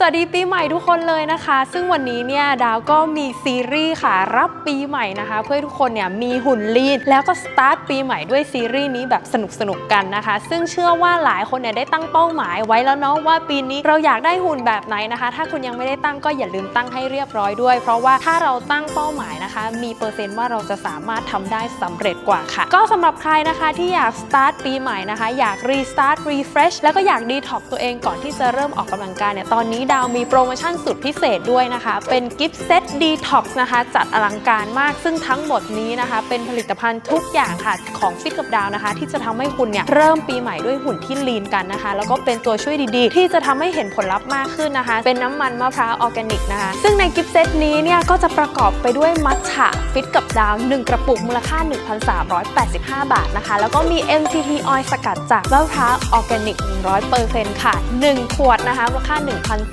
สวัสดีปีใหม่ทุกคนเลยนะคะ ซึ่งวันนี้เนี่ยดาวก็มีซีรีส์ค่ะรับปีใหม่นะคะ เพื่อให้ทุกคนเนี่ยมีหุ่นลีนแล้วก็สตาร์ทปีใหม่ด้วยซีรีส์นี้แบบสนุกสนุกกันนะคะ ซึ่งเชื่อว่าหลายคนเนี่ยได้ตั้งเป้าหมายไว้แล้วเนาะว่าปีนี้เราอยากได้หุ่นแบบไหนนะคะ ถ้าคุณยังไม่ได้ตั้งก็อย่าลืมตั้งให้เรียบร้อยด้วย เพราะว่าถ้าเราตั้งเป้าหมายนะคะ มีเปอร์เซ็นต์ว่าเราจะสามารถทำได้สำเร็จกว่าค่ะ ก็สำหรับใครนะคะที่อยากสตาร์ทปีใหม่นะคะ อยากรีสตาร์ทรีเฟรชแล้วก็อยากดีท็อกตัวเองก่อนที่จะเริ่มออกกำลังกายเนี่ยตอนนี้ดาวมีโปรโมชั่นสุดพิเศษด้วยนะคะ เป็นกิฟต์เซตดีท็อกซ์นะคะ จัดอลังการมากซึ่งทั้งหมดนี้นะคะ เป็นผลิตภัณฑ์ทุกอย่างค่ะของฟิตกับดาวนะคะ ที่จะทำให้คุณเนี่ยเริ่มปีใหม่ด้วยหุ่นที่ลีนกันนะคะ แล้วก็เป็นตัวช่วยดีๆ ที่จะทำให้เห็นผลลัพธ์มากขึ้นนะคะ เป็นน้ำมันมะพร้าวออร์แกนิกนะคะ ซึ่งในกิฟต์เซตนี้เนี่ยก็จะประกอบไปด้วยมัทฉะฟิตกับดาว 1 กระปุกมูลค่า 1,385 บาทนะคะ แล้วก็มี MCT oil สกัดจากมะพร้าวออร์แกนิก100%ค่ะ 1 ขวดนะคะมูลค่า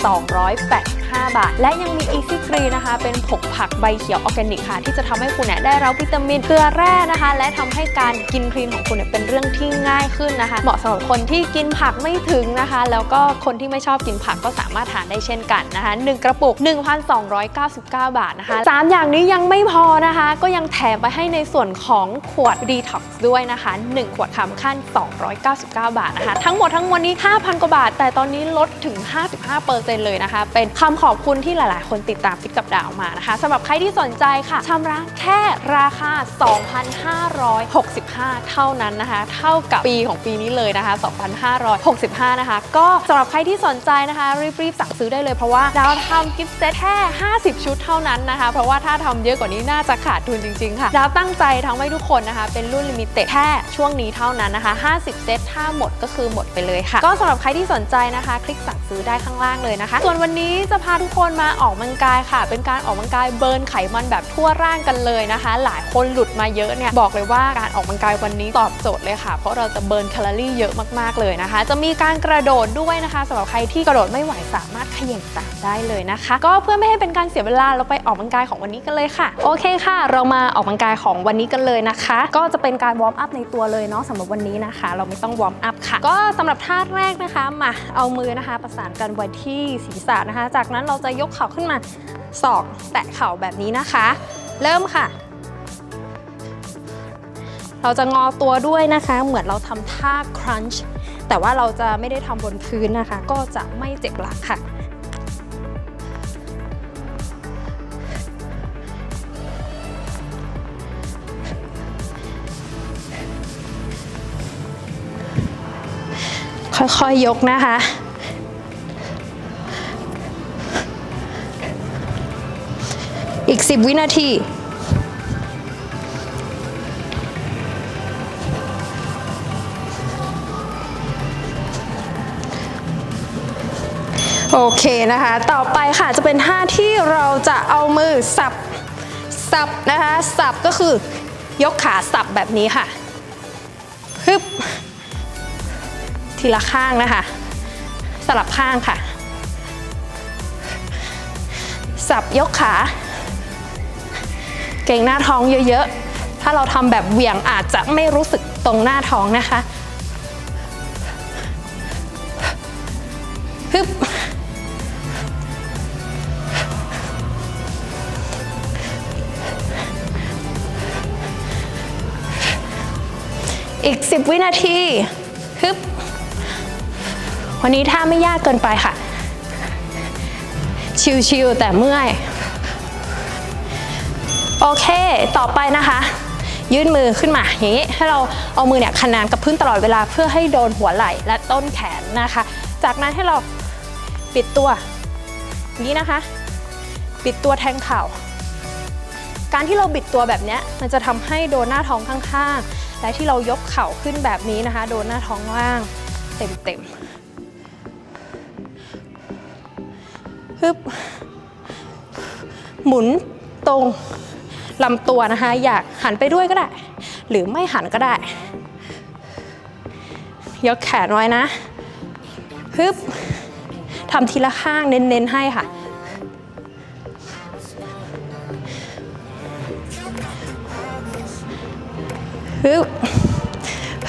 285 บาท และยังมี Easy Green นะคะ เป็นผงผักใบเขียวออร์แกนิกค่ะ ที่จะทำให้คุณเนี่ยได้รับวิตามินเกลือแร่นะคะ และทำให้การกินคลีนของคุณเนี่ยเป็นเรื่องที่ง่ายขึ้นนะคะ เหมาะสำหรับคนที่กินผักไม่ถึงนะคะ แล้วก็คนที่ไม่ชอบกินผักก็สามารถทานได้เช่นกันนะคะ 1 กระปุก 1,299 บาทนะคะ3อย่างนี้ยังไม่พอนะคะ ก็ยังแถมไปให้ในส่วนของขวด Detox ด้วยนะคะ 1 ขวดคำขั้น 299 บาทนะคะ ทั้งหมดทั้งมวลนี้ 5,000 กว่าบาท แต่ตอนนี้ลดถึง 55%เลยนะคะ เป็นคำขอบคุณที่หลาย ๆ คนติดตามฟิตกับดาวมานะคะสำหรับใครที่สนใจค่ะชำระแค่ราคา 2,565 เท่านั้นนะคะ เท่ากับปีของปีนี้เลยนะคะ 2,565 นะคะ ก็สำหรับใครที่สนใจนะคะรีบ ๆ สั่งซื้อได้เลยเพราะว่าดาวทำกิฟต์เซตแค่ 50 ชุดเท่านั้นนะคะ เพราะว่าถ้าทำเยอะกว่านี้น่าจะขาดทุนจริง ๆ ค่ะ ดาวตั้งใจทำให้ทุกคนนะคะ เป็นรุ่นลิมิเต็ดแค่ช่วงนี้เท่านั้นนะคะ 50 เซตถ้าหมดก็คือหมดไปเลยค่ะ ก็สำหรับใครที่สนใจนะคะ คลิกสั่งซื้อได้ข้างางล่างเลยนะคะ ส่วนวันนี้จะพาทุกคนมาออกกำลังกายค่ะ เป็นการออกกำลังกายเบิร์นไขมันแบบทั่วร่างกันเลยนะคะ หลายคนหลุดมาเยอะเนี่ยบอกเลยว่าการออกกำลังกายวันนี้ตอบโจทย์เลยค่ะ เพราะเราจะเบิร์นแคลอรี่เยอะมากๆเลยนะคะ จะมีการกระโดดด้วยนะคะสำหรับใครที่กระโดดไม่ไหวสามารถเขย่งตามได้เลยนะคะ ก็เพื่อไม่ให้เป็นการเสียเวลาเราไปออกกำลังกายของวันนี้กันเลยค่ะ โอเคค่ะ เรามาออกกำลังกายของวันนี้กันเลยนะคะ ก็จะเป็นการวอร์มอัพในตัวเลยเนาะสำหรับวันนี้นะคะ เราไม่ต้องวอร์มอัพค่ะ ก็สำหรับท่าแรกนะคะมาเอามือนะคะ ประสานกันไว้ที่ศีรษะนะคะ จากนั้นเราจะยกเข่าขึ้นมาศอกแตะเข่าแบบนี้นะคะ เริ่มค่ะ เราจะงอตัวด้วยนะคะ เหมือนเราทำท่า crunch แต่ว่าเราจะไม่ได้ทำบนพื้นนะคะ ก็จะไม่เจ็บหลังค่ะค่อยๆยกนะคะ อีก 10 วินาที โอเคนะคะ ต่อไปค่ะจะเป็นท่าที่เราจะเอามือสับ สับนะคะ สับก็คือยกขาสับแบบนี้ค่ะฮึบทีละข้างนะคะ สลับข้างค่ะ สับยกขา เก่งหน้าท้องเยอะๆ ถ้าเราทำแบบเหวี่ยงอาจจะไม่รู้สึกตรงหน้าท้องนะคะฮึบอีก 10 วินาทีฮึบวันนี้ท่าไม่ยากเกินไปค่ะ ชิวๆแต่เมื่อย โอเค ต่อไปนะคะ ยื่นมือขึ้นมาอย่างนี้ให้เราเอามือเนี่ยขนานกับพื้นตลอดเวลาเพื่อให้โดนหัวไหล่และต้นแขนนะคะ จากนั้นให้เราปิดตัวอย่างนี้นะคะ ปิดตัวแทงเข่าการที่เราบิดตัวแบบนี้มันจะทำให้โดนหน้าท้องข้างๆ และที่เรายกเข่าขึ้นแบบนี้นะคะ โดนหน้าท้องล่างเต็มๆฮึบหมุนตรง ลำตัวนะคะ อยากหันไปด้วยก็ได้ หรือไม่หันก็ได้ ยกแขนไว้นะฮึบทำทีละข้างเน้นๆให้ค่ะ ฮึบ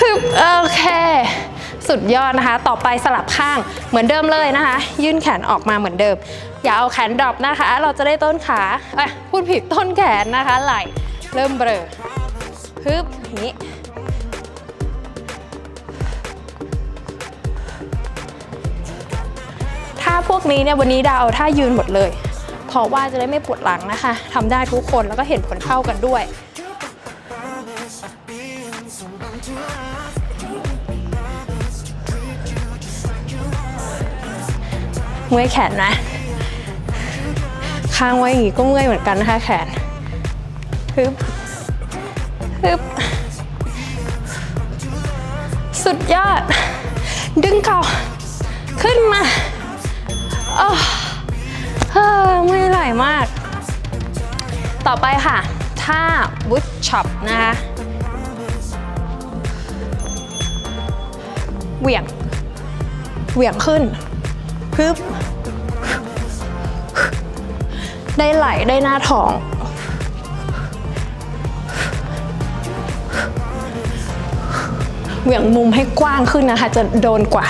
ฮึบโอเค สุดยอดนะคะ ต่อไปสลับข้างเหมือนเดิมเลยนะคะ ยื่นแขนออกมาเหมือนเดิม อย่าเอาแขนดรอปนะคะ เราจะได้ต้นขาอ้ยพูดผิดต้นแขนนะคะไหลเริ่มเบลอฮึบนี้ถ้าพวกนี้เนี่ยวันนี้ดาวเอาท่ายืนหมดเลยเพราะว่าจะได้ไม่ปวดหลังนะคะทำได้ทุกคนแล้วก็เห็นผลเท่ากันด้วยเมื่อยแขนนะ ค้างไว้อย่างงี้ก็เมื่อยเหมือนกันนะคะแขนฮึบฮึบสุดยอด ดึงเข่าขึ้นมาอ้อเฮ้อไม่ไหลมาก ต่อไปค่ะท่าวุดช็อปนะคะเหวี่ยงเหวี่ยงขึ้นพึบ ได้ไหลได้หน้าท้อง เหวี่ยงมุมให้กว้างขึ้นนะคะ จะโดนกว่า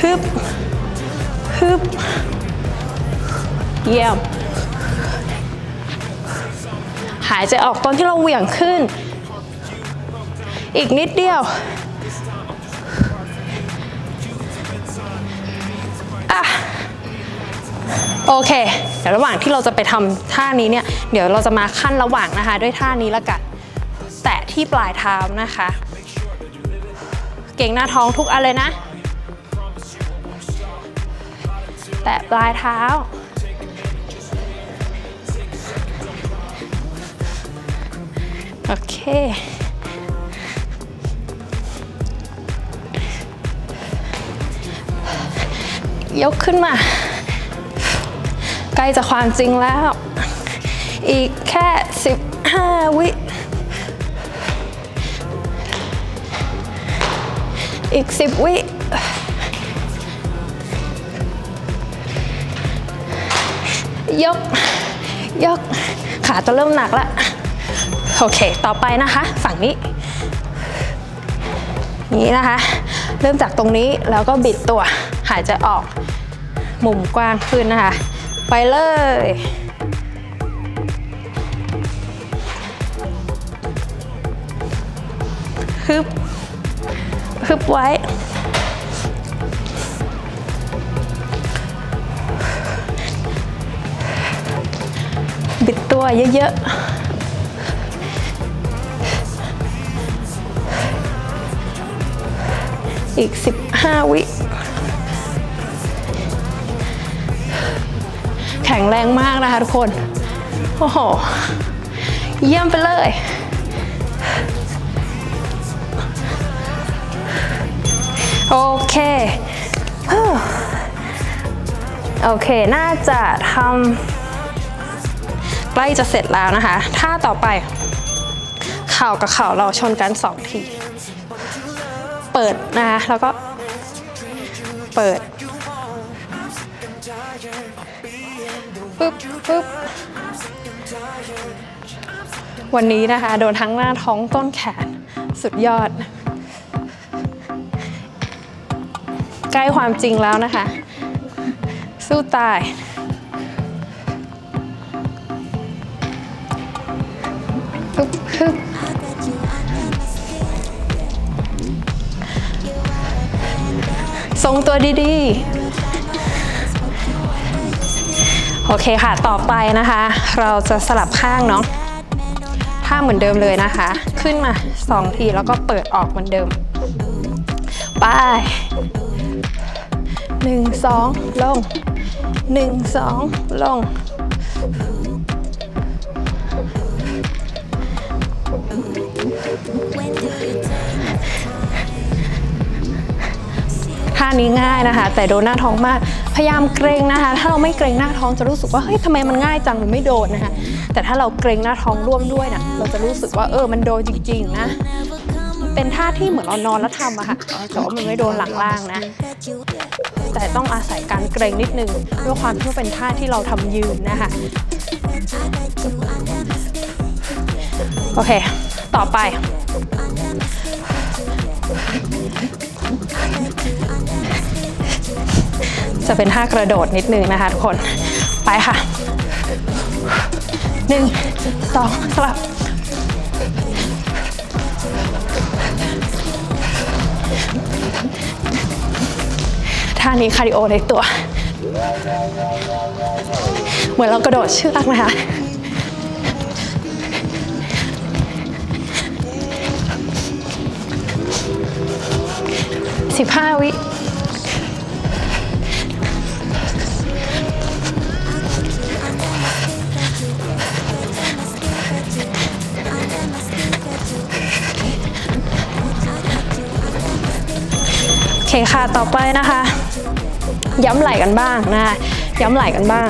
ฮึบฮึบเยี่ยม หายใจออกตอนที่เราเหวี่ยงขึ้น อีกนิดเดียว โอเค เดี๋ยวระหว่างที่เราจะไปทำท่านี้เนี่ย เดี๋ยวเราจะมาขั้นระหว่างนะคะ ด้วยท่านี้ละกัน แตะที่ปลายเท้านะคะ เก่งหน้าท้องทุกอันเลยนะ แตะปลายเท้า โอเคยกขึ้นมา ใกล้จะความจริงแล้ว อีกแค่ 15 วิ อีก 10 วิยก ยก ขาจะเริ่มหนักแล้วโอเค ต่อไปนะคะ ฝั่งนี้ นี้นะคะ เริ่มจากตรงนี้แล้วก็บิดตัว หายใจออก มุมกว้างขึ้นนะคะ ไปเลย ฮึบ ฮึบไว้ บิดตัวเยอะๆอีก 15 วิ ข็งแรงมากนะคะทุกคน โอ้โห เยี่ยมไปเลยโอเค โอเค น่าจะทำใกล้จะเสร็จแล้วนะคะ ท่าต่อไป เข่ากับเข่าเราชนกันสองที เปิดนะคะ แล้วก็ เปิด ปึ๊บปึ๊บวันนี้นะคะ โดนทั้งหน้าท้องต้นแขนสุดยอด ใกล้ความจริงแล้วนะคะ สู้ตาย ปึ๊บปึ๊บทรงตัวดีๆ โอเคค่ะ ต่อไปนะคะ เราจะสลับข้างเนาะท่าเหมือนเดิมเลยนะคะ ขึ้นมา2ทีแล้วก็เปิดออกเหมือนเดิม ไปหนึ่งสองลงหนึ่งสองลง ท่านี้ง่ายนะคะ แต่โดนหน้าท้องมาก พยายามเกรงนะคะ ถ้าเราไม่เกรงหน้าท้องจะรู้สึกว่าเฮ้ยทำไมมันง่ายจังมันไม่โดนนะคะ แต่ถ้าเราเกรงหน้าท้องร่วมด้วยนะเราจะรู้สึกว่าเออมันโดนจริง ๆ นะเป็นท่าที่เหมือนเรานอนแล้วทำอะค่ะแต่ว่ามันไม่โดนหลังล่างนะ แต่ต้องอาศัยการเกรงนิดนึงด้วยความที่เป็นท่าที่เราทำยืนนะคะโอเค ต่อไป จะเป็นท่ากระโดดนิดนึงนะคะทุกคน ไปค่ะหนึ่งสองสลับท่านี้คาร์ดิโอในตัว เหมือนเรากระโดดเชือกนะคะสิบห้าวิ เคค่ะต่อไปนะคะ ย้ำไหล่กันบ้างนะคะย้ำไหล่กันบ้าง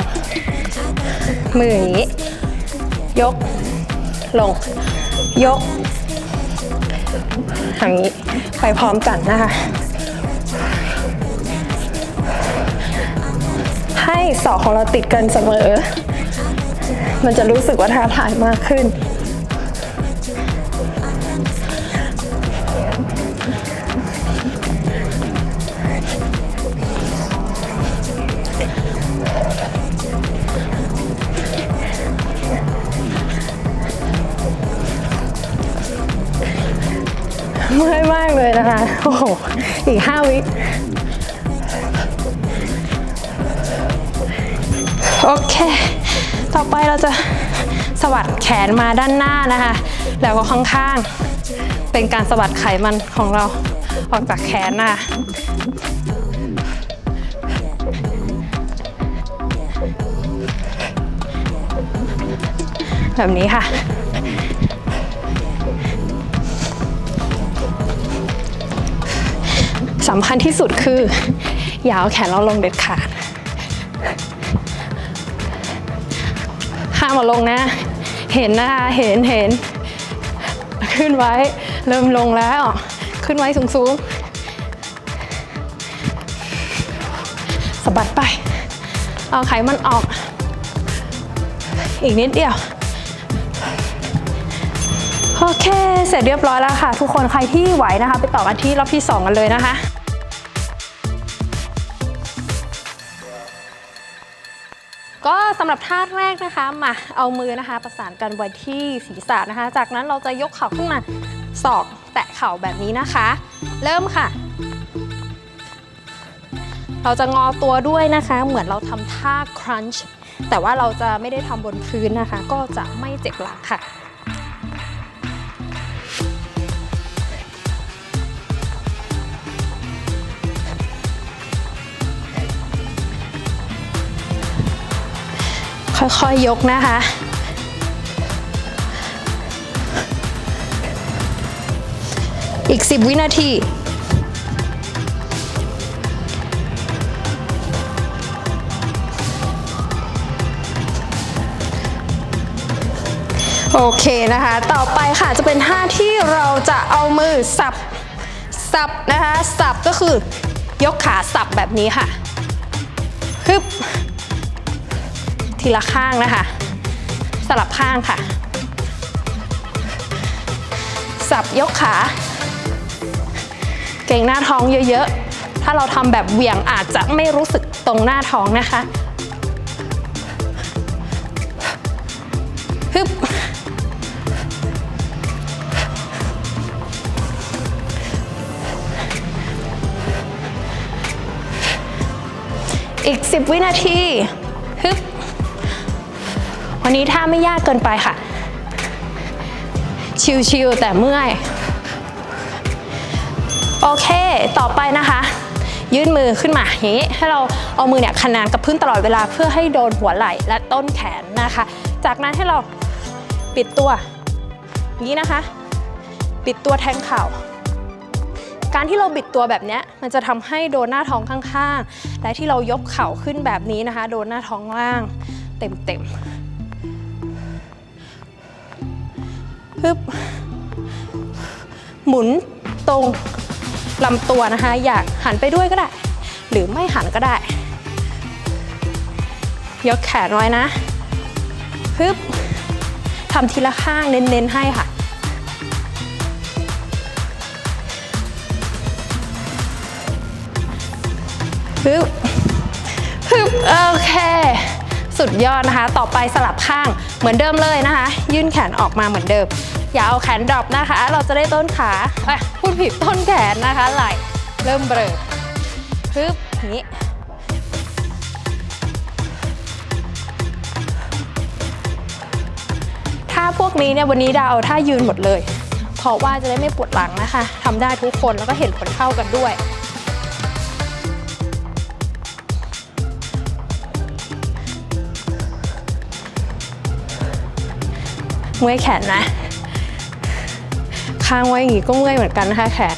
มืออย่างนี้ ยก ลง ยกอย่างนี้ไปพร้อมกันนะคะ ให้ศอกของเราติดกันเสมอ มันจะรู้สึกว่าท้าทายมากขึ้น โอ้โห อีก5วิ โอเค ต่อไปเราจะสวัดแขนมาด้านหน้านะคะ แล้วก็ข้างๆ เป็นการสวัดไขมันของเราออกจากแขนนะะแบบนี้ค่ะ สำคัญที่สุดคือ อย่าเอาแขนเราลงเด็ดขาดห้ามเอาลงนะ เห็นนะคะเห็นเห็น ขึ้นไว้ เริ่มลงแล้ว ขึ้นไว้สูงสูงๆสะบัดไป เอาไขมันออก อีกนิดเดียวโอเค เสร็จเรียบร้อยแล้วค่ะ ทุกคนใครที่ไหวนะคะ ไปต่อกันที่รอบที่ 2 กันเลยนะคะ ก็สำหรับท่าแรกนะคะมาเอามือนะคะประสานกันไว้ที่ศีรษะนะคะ จากนั้นเราจะยกเข่าขึ้นมาศอกแตะเข่าแบบนี้นะคะ เริ่มค่ะ เราจะงอตัวด้วยนะคะ เหมือนเราทำท่า crunch แต่ว่าเราจะไม่ได้ทำบนพื้นนะคะ ก็จะไม่เจ็บหลังค่ะ ค่อยๆยกนะคะ อีก 10 วินาทีโอเคนะคะ ต่อไปค่ะจะเป็นท่าที่เราจะเอามือสับ สับนะคะ สับก็คือยกขาสับแบบนี้ค่ะฮึบ ทีละข้างนะคะ สลับข้างค่ะ สับยกขา เก่งหน้าท้องเยอะๆ ถ้าเราทำแบบเหวี่ยงอาจจะไม่รู้สึกตรงหน้าท้องนะคะฮึบอีก 10 วินาที วันนี้ถ้าไม่ยากเกินไปค่ะ ชิลๆแต่เมื่อย โอเค ต่อไปนะคะยื่นมือขึ้นมาอย่างนี้ให้เราเอามือเนี่ยขนานกับพื้นตลอดเวลาเพื่อให้โดนหัวไหล่และต้นแขนนะคะ จากนั้นให้เราปิดตัวอย่างนี้นะคะ ปิดตัวแทงเข่า การที่เราบิดตัวแบบนี้มันจะทำให้โดนหน้าท้องข้างๆและที่เรายกเข่าขึ้นแบบนี้นะคะ โดนหน้าท้องล่างเต็มๆ ปึ๊บหมุนตรงลำตัวนะคะ อยากหันไปด้วยก็ได้ หรือไม่หันก็ได้ ยกแขนไว้นะปึ๊บทำทีละข้างเน้นๆให้ค่ะ ฮึบฮึบโอเค สุดยอดนะคะ ต่อไปสลับข้างเหมือนเดิมเลยนะคะ ยื่นแขนออกมาเหมือนเดิม อย่าเอาแขนดรอปนะคะ เราจะได้ต้นขาพูดผิดต้นแขนนะคะไหลเริ่มเบลอฮึบนี้ถ้าพวกนี้เนี่ยวันนี้ดาวเอาท่ายืนหมดเลย เพราะว่าจะได้ไม่ปวดหลังนะคะทำได้ทุกคนแล้วก็เห็นผลเท่ากันด้วยเมื่อยแขนนะ ค้างไว้อย่างงี้ก็เมื่อยเหมือนกันนะคะแขน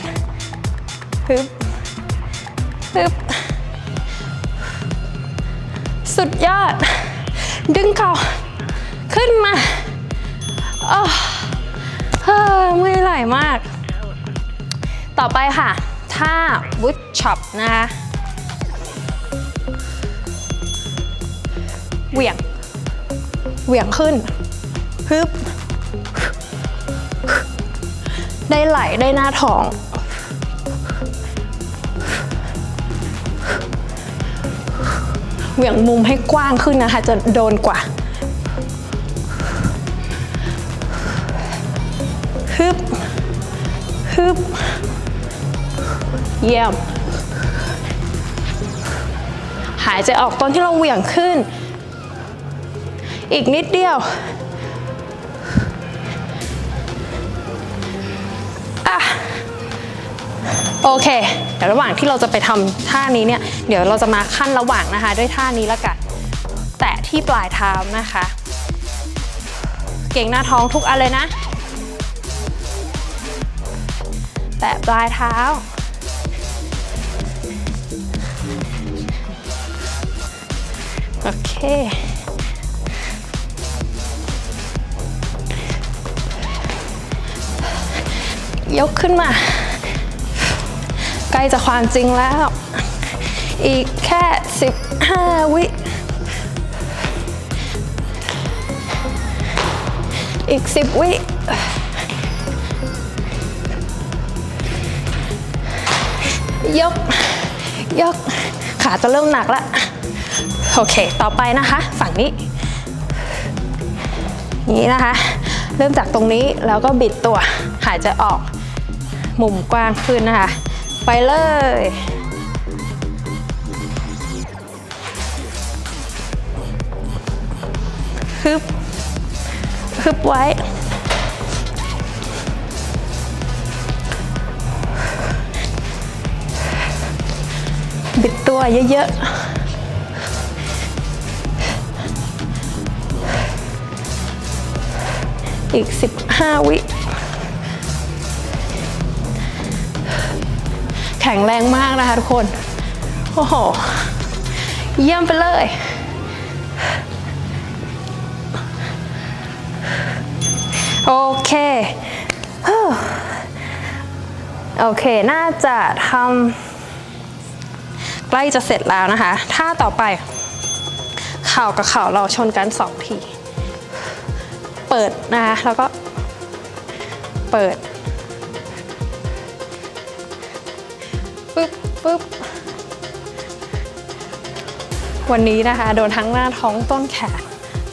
ฮึบฮึบสุดยอด ดึงเข่าขึ้นมาอ้อเฮ้เมื่อยไหล่มาก ต่อไปค่ะ ท่าวุดช็อปนะคะเหวี่ยงเหวี่ยงขึ้นฮึบ ได้ไหลได้หน้าท้อง เหวี่ยงมุมให้กว้างขึ้นนะคะ จะโดนกว่าฮึบฮึบเยี่ยม หายใจออกตอนที่เราเหวี่ยงขึ้น อีกนิดเดียว อะ โอเค เดี๋ยวระหว่างที่เราจะไปทำท่านี้เนี่ย เดี๋ยวเราจะมาขั้นระหว่างนะคะ ด้วยท่านี้แล้วกัน แตะที่ปลายเท้านะคะ เก่งหน้าท้องทุกอันเลยนะ แตะปลายเท้าโอเค ยกขึ้นมา ใกล้จะความจริงแล้ว อีกแค่ 15 วิ อีก 10 วิยก ยก ขาจะเริ่มหนักล้วโอเค ต่อไปนะคะ ฝั่งนี้ นี้นะคะ เริ่มจากตรงนี้แล้วก็บิดตัว หายใจออก มุมกว้างขึ้นนะคะ ไปเลย ฮึบ ฮึบไว้ บิดตัวเยอะๆอีก 15 วิ แข็งแรงมากนะคะทุกคน โอ้โห เยี่ยมไปเลย โอเค โอเค น่าจะทำใกล้จะเสร็จแล้วนะคะ ท่าต่อไป เข่ากับเข่าเราชนกันสองที เปิดนะคะ แล้วก็เปิด ปึ๊บ วันนี้นะคะ โดนทั้งหน้าท้องต้นแขน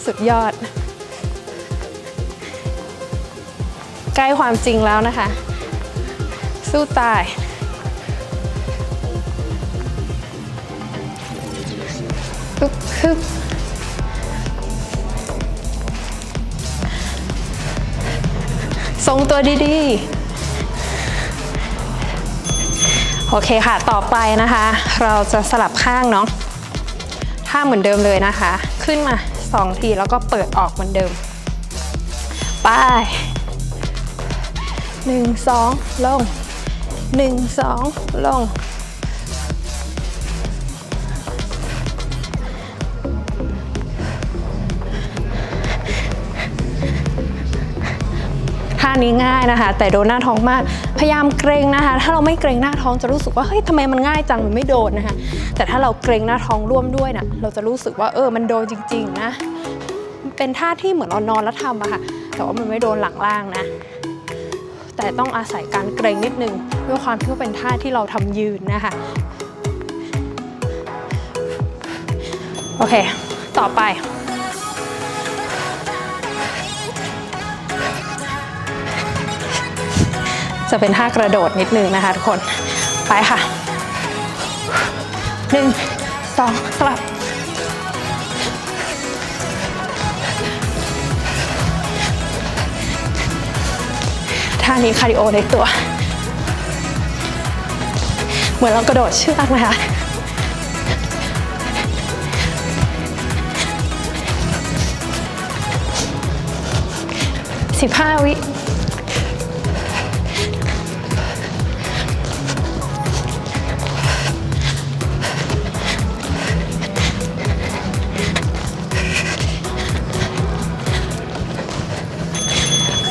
สุดยอด ใกล้ความจริงแล้วนะคะ สู้ตายปึ๊บปึ๊บทรงตัวดีๆ โอเคค่ะ ต่อไปนะคะ เราจะสลับข้างเนาะท่าเหมือนเดิมเลยนะคะ ขึ้นมา2ทีแล้วก็เปิดออกเหมือนเดิม ไปหนึ่งสองลงหนึ่งสองลงานี้ง่ายนะคะ แต่โดนหน้าท้องมาก พยายามเกรงนะคะ ถ้าเราไม่เกรงหน้าท้องจะรู้สึกว่าเฮ้ยทำไมมันง่ายจังมันไม่โดนนะคะ แต่ถ้าเราเกรงหน้าท้องร่วมด้วยนะเราจะรู้สึกว่าเออมันโดนจริง ๆ นะ เป็นท่าที่เหมือนเรานอนแล้วทำอะค่ะ แต่ว่ามันไม่โดนหลังล่างนะ แต่ต้องอาศัยการเกรงนิดนึงด้วยความที่ว่าเป็นท่าที่เราทำยืนนะคะโอเค ต่อไป จะเป็นท่ากระโดดนิดนึงนะคะทุกคน ไปค่ะหนึ่งสองสลับท่านี้คาร์ดิโอในตัว เหมือนเรากระโดดเชือกนะคะสิบห้าวิ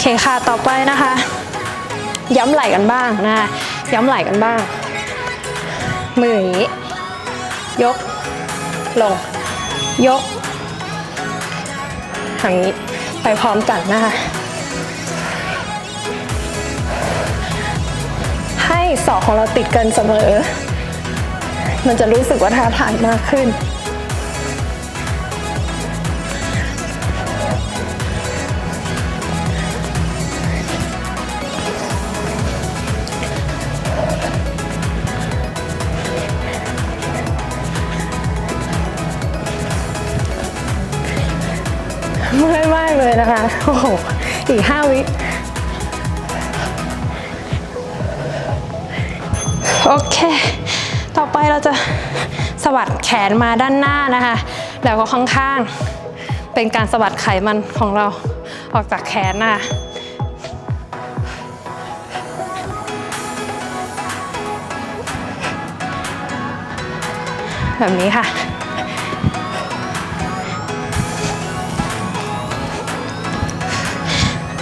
เคค่ะต่อไปนะคะ ย้ำไหล่กันบ้างนะย้ำไหล่กันบ้าง มืออย่างนี้ ยก ลง ยกอย่างนี้ไปพร้อมกันนะคะให้ศอกของเราติดกันเสมอ มันจะรู้สึกว่าท้าทายมากขึ้น เลยนะคะ โอ้โห อีก5วิ โอเค ต่อไปเราจะสวัสดแขนมาด้านหน้านะคะ แล้วก็ข้างๆ เป็นการสวัสดไขมันของเราออกจากแขนนะคะแบบนี้ค่ะ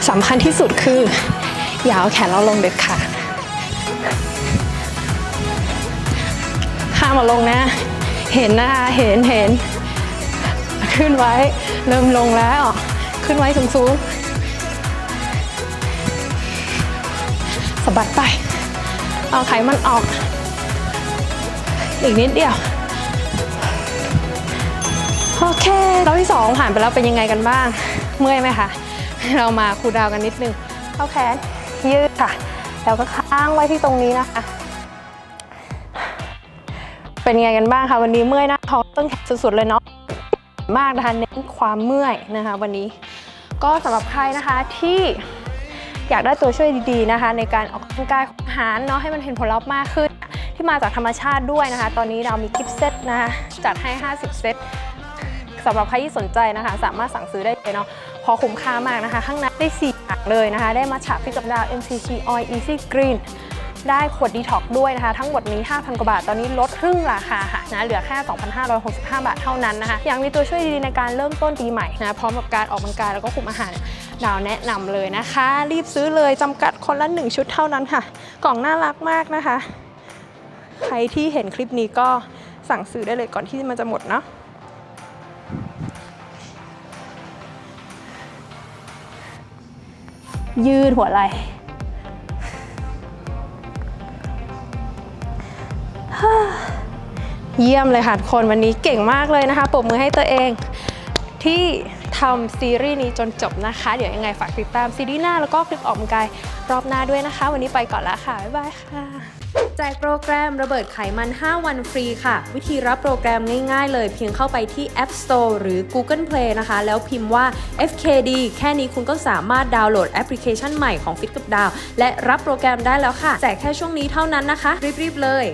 สำคัญที่สุดคือ อย่าเอาแขนเราลงเด็ดขาดข้ามมาลงนะ เห็นนะคะ เห็นเห็น ขึ้นไว้ เริ่มลงแล้ว ขึ้นไว้สูงสูงๆสะบัดไป เอาไขมันออก อีกนิดเดียว โอเครอบที่สองผ่านไปแล้วเป็นยังไงกันบ้าง เมื่อยไหมคะ เรามาคูดาวกันนิดนึงเอาแขน ยืดค่ะ แล้วก็ค้างไว้ที่ตรงนี้นะคะ เป็นไงกันบ้างคะวันนี้เมื่อยหนะท้องต้นแขนสุดๆเลยเนาะ มากนะคะเน้นความเมื่อยนะคะ วันนี้ ก็สำหรับใครนะคะที่อยากได้ตัวช่วยดีๆนะคะ ในการออกกำลังกายของอาหารเนาะให้มันเห็นผลลัพธ์มากขึ้น ที่มาจากธรรมชาติด้วยนะคะ ตอนนี้เรามีกิฟต์เซตนะคะจัดให้ 50 เซตสำหรับใครที่สนใจนะคะ สามารถสั่งซื้อได้เลยเนาะ อคุ้มค่ามากนะคะ ข้างในได้4อย่างเลยนะคะ ได้มาฉะฟิกับดาว MCT Oil Easy Green ได้ขวดดีท็อกด้วยนะคะ ทั้งหมดนี้ 5,000 กว่าบาท ตอนนี้ลดครึ่งราคาค่ะนะเหลือแค่ 2,565 บาทเท่านั้นนะคะ ยังมีตัวช่วยดีๆในการเริ่มต้นปีใหม่นะ พร้อมกับการออกกำลังกายแล้วก็คุมอาหารดาวแนะนำเลยนะคะ รีบซื้อเลยจำกัดคนละ 1 ชุดเท่านั้นค่ะ กล่องน่ารักมากนะคะ ใครที่เห็นคลิปนี้ก็สั่งซื้อได้เลยก่อนที่มันจะหมดเนาะ ยืดหัวไหล่เยี่ยมเลยค่ะทุกคนวันนี้เก่งมากเลยนะคะปรบมือให้ตัวเองที่ทำซีรีส์นี้จนจบนะคะ เดี๋ยวยังไงฝากติดตามซีรีส์หน้าแล้วก็คลิปออกกำลังกายรอบหน้าด้วยนะคะ วันนี้ไปก่อนละค่ะ บ๊ายบายค่ะ แจกโปรแกรมระเบิดไขมัน 5 วันฟรีค่ะ วิธีรับโปรแกรมง่ายๆเลย เพียงเข้าไปที่ App Store หรือ Google Play นะคะ แล้วพิมพ์ว่า FKD แค่นี้คุณก็สามารถดาวน์โหลดแอปพลิเคชันใหม่ของ Fit กับดาว และรับโปรแกรมได้แล้วค่ะ แจกแค่ช่วงนี้เท่านั้นนะคะ รีบๆเลย